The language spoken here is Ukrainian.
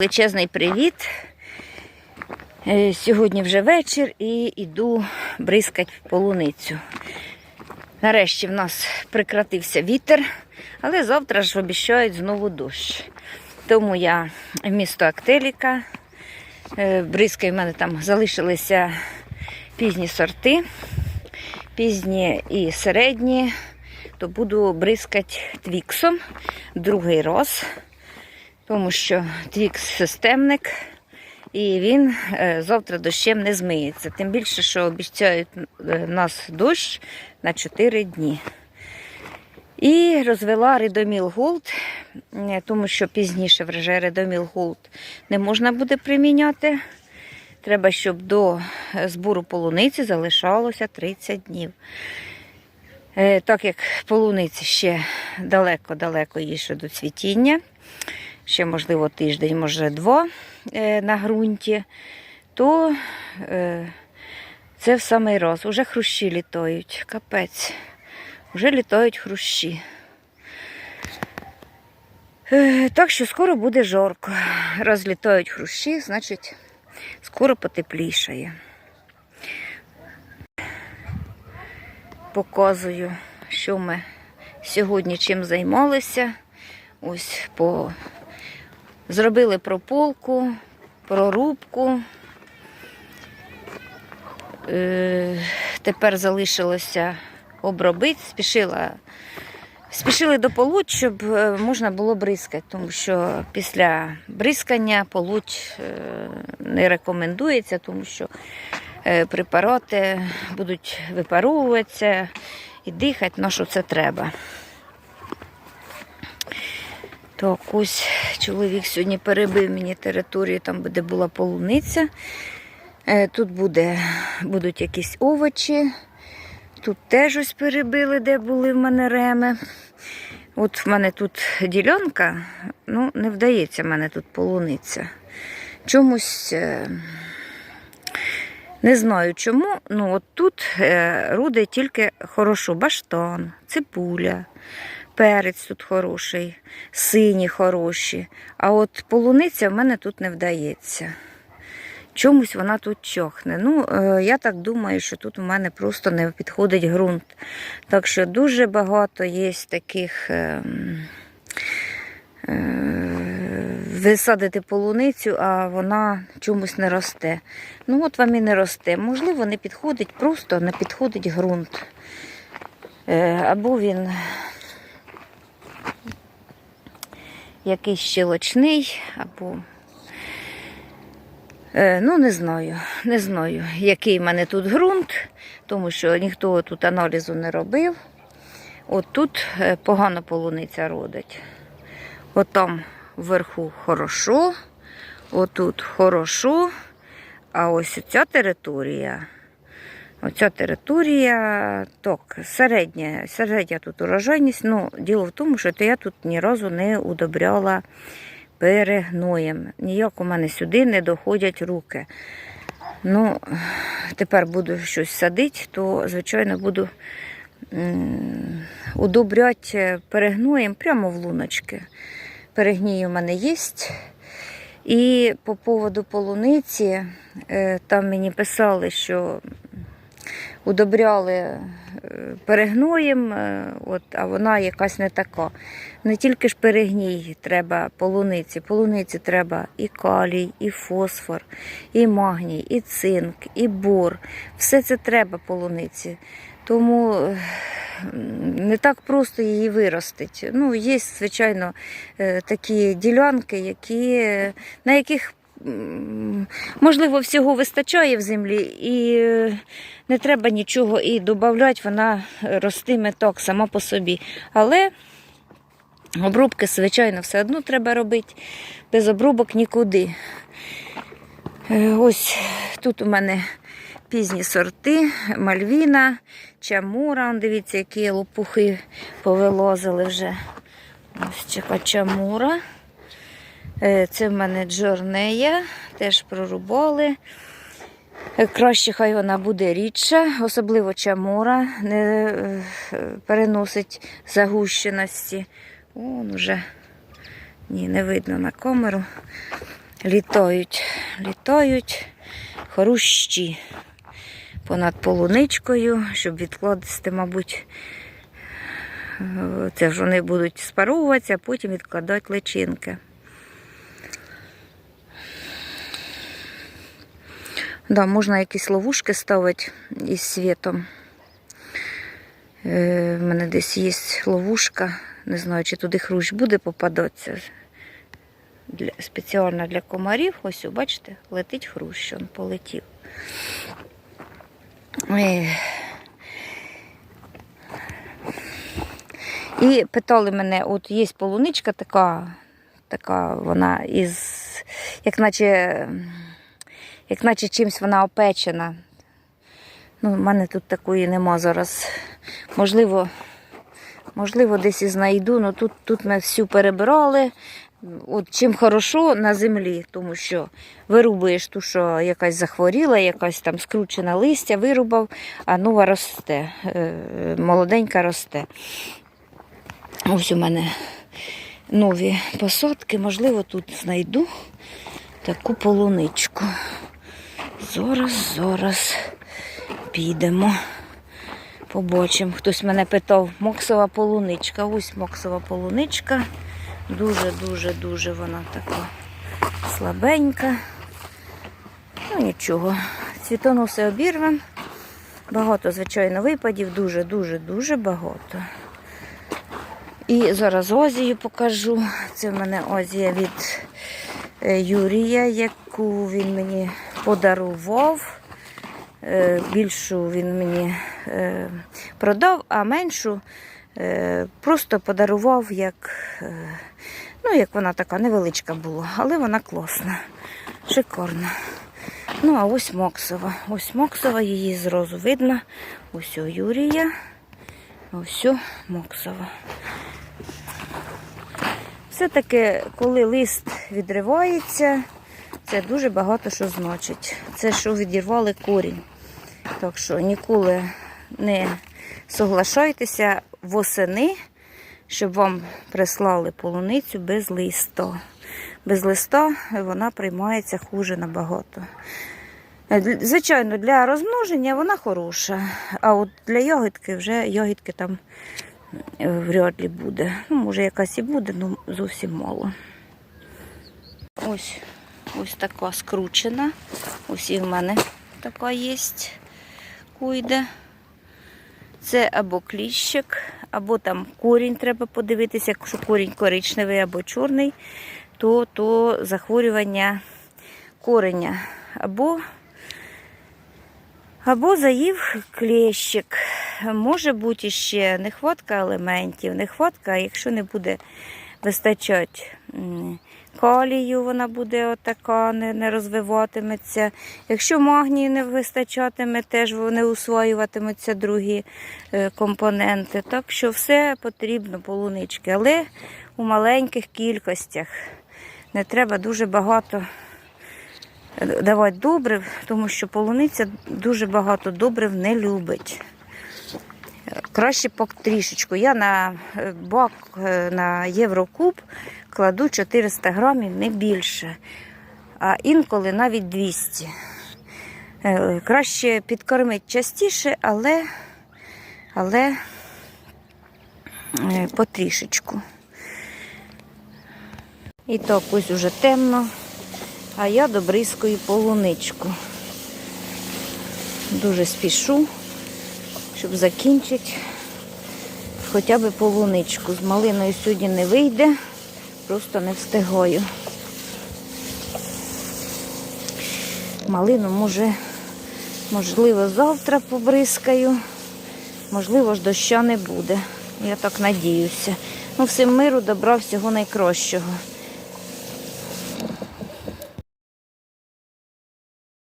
Величезний привіт. Е, Сьогодні вже вечір і йду бризкати полуницю. Нарешті в нас прекратився вітер, але завтра ж обіцяють знову дощ. Тому я в місто Актеліка. е, Бризкаю, в мене там залишилися пізні сорти, пізні і середні, то буду бризкати твіксом другий раз тому що твікс системник, і він е, завтра дощем не змиється. Тим більше, що обіцяють е, нас дощ на 4 дні. І розвела Редоміл Голд, е, тому що пізніше вже Редоміл Голд не можна буде приміняти. Треба, щоб до збору полуниці залишалося 30 днів. Так як полуниці ще далеко-далеко їй ще до цвітіння, ще, можливо, тиждень, може два е, на ґрунті, то е, це в самий раз. Уже хрущі літають, капець. Вже літають хрущі. Е, Так що скоро буде жарко. Розлітають хрущі, значить, скоро потеплішає. Показую, що ми сьогодні чим займалися. Ось по зробили прополку, прорубку. Е, тепер залишилося обробити, спішила. Спішили до полуть, щоб е, можна було бризкати, тому що після бризкання полуть е, не рекомендується, тому що препарати будуть випаровуватися і дихати, на що це треба. Так, ось чоловік сьогодні перебив мені територію, там де була полуниця. Е, Тут буде, будуть якісь овочі. Тут теж ось перебили, де були в мене реми. От в мене тут ділянка, ну, не вдається в мене тут полуниця. Чомусь е, не знаю чому, ну от тут е, руде тільки хорошо баштан, цибуля, перець тут хороший, сині хороші. А от полуниця в мене тут не вдається. Чомусь вона тут чохне. Ну, е, я так думаю, що тут у мене просто не підходить ґрунт. Так що дуже багато є таких. е, е, Висадити полуницю, а вона чомусь не росте. Ну, от вам і не росте. Можливо, не підходить, просто не підходить ґрунт. Е, Або він якийсь щелочний, або Е, Ну, не знаю, не знаю, який в мене тут ґрунт, тому що ніхто тут аналізу не робив. От тут е, погано полуниця родить. От там вверху хорошо, отут хорошо, а ось ця територія. Оця територія, так, середня, середня тут урожайність. Ну, діло в тому, що я тут ні разу не удобряла перегноєм. Ніяк у мене сюди не доходять руки. Ну, тепер буду щось садити, то, звичайно, буду удобряти перегноєм прямо в луночки. Перегній у мене є. І по поводу полуниці, е, там мені писали, що удобряли е, перегноєм, е, от, а вона якась не така. Не тільки ж перегній треба полуниці. Полуниці треба і калій, і фосфор, і магній, і цинк, і бор. Все це треба полуниці. Тому е, не так просто її виростити. Ну, є, звичайно, такі ділянки, які, на яких можливо, всього вистачає в землі, і е, не треба нічого і додати, вона ростиме так сама по собі. Але обробки, звичайно, все одно треба робити. Без обробок нікуди. Е, Ось тут у мене пізні сорти, мальвіна, чамура. Дивіться, які лопухи повилозили вже. Ось чека чамура. Е, Це в мене джорнея, теж прорубали. Е, Краще хай вона буде рідша, особливо чамура не е, переносить загущеності. Вон уже ні, не видно на камеру. Літають, літають хорущі понад полуничкою, щоб відкладати, мабуть, це ж вони будуть спаровуватися, а потім відкладати личинки. Да, можна якісь ловушки ставити із світом. Е, мене десь є ловушка. Не знаю, чи туди хрущ буде попадатися. Для, спеціально для комарів. Ось, бачите, летить хрущ, він полетів. Е. І питали мене, от є полуничка така, така вона із, як наче, як наче чимось вона опечена. Ну, в мене тут такої нема зараз. Можливо, можливо, десь і знайду, але тут, тут ми всю перебирали. От чим хорошо на землі, тому що вирубуєш ту, що якась захворіла, якась там скручена листя, вирубав, а нова росте, е, молоденька росте. Ось у мене нові посадки, можливо, тут знайду таку полуничку. Зараз, зараз підемо. Побачимо. Хтось мене питав, моксова полуничка. Ось моксова полуничка. Дуже-дуже-дуже вона така слабенька. Ну нічого. Цвітоноси обірвемо. Багато, звичайно, випадів, дуже-дуже-дуже багато. І зараз озію покажу. Це в мене озія від е, Юрія, яку він мені подарував. Е, Більшу він мені е, продав, а меншу е, просто подарував, як, ну, як вона така невеличка була, але вона класна, шикарна. Ну, а ось Моксова. Ось Моксова, її зразу видно. Ось у Юрія. Ось у Моксова. Все-таки, коли лист відривається, це дуже багато що значить. Це що відірвали корінь. Так що ніколи не соглашайтеся восени, щоб вам прислали полуницю без листа. Без листа вона приймається хуже набагато. Звичайно, для розмноження вона хороша, а от для ягідки вже ягідки там е, вряд ли буде. Ну, може, якась і буде, але зовсім мало. Ось, ось така скручена. Ось і в мене така є. Куйде. Це або кліщик, або там корінь треба подивитися, якщо корінь коричневий або чорний, то, то захворювання кореня. Або, або заїв кліщик. Може бути ще нехватка елементів, нехватка, якщо не буде вистачати калію, вона буде отака, не, не розвиватиметься. Якщо магнію не вистачатиме, теж не усвоюватимуться другі е, компоненти. Так що все потрібно полунички, але у маленьких кількостях. Не треба дуже багато е, давати добрив, тому що полуниця дуже багато добрив не любить. Краще потрішечку. Я на е, бак е, на Єврокуб кладу 400 грамів, не більше, а інколи навіть 200. Е, Краще підкормити частіше, але, але потрішечку. І так, ось уже темно, а я добризкою полуничку. Дуже спішу щоб закінчити хоча б полуничку. З малиною сьогодні не вийде, просто не встигаю. Малину може, можливо, завтра побризкаю, можливо ж доща не буде. Я так надіюся. Ну, всім миру, добра, всього найкращого.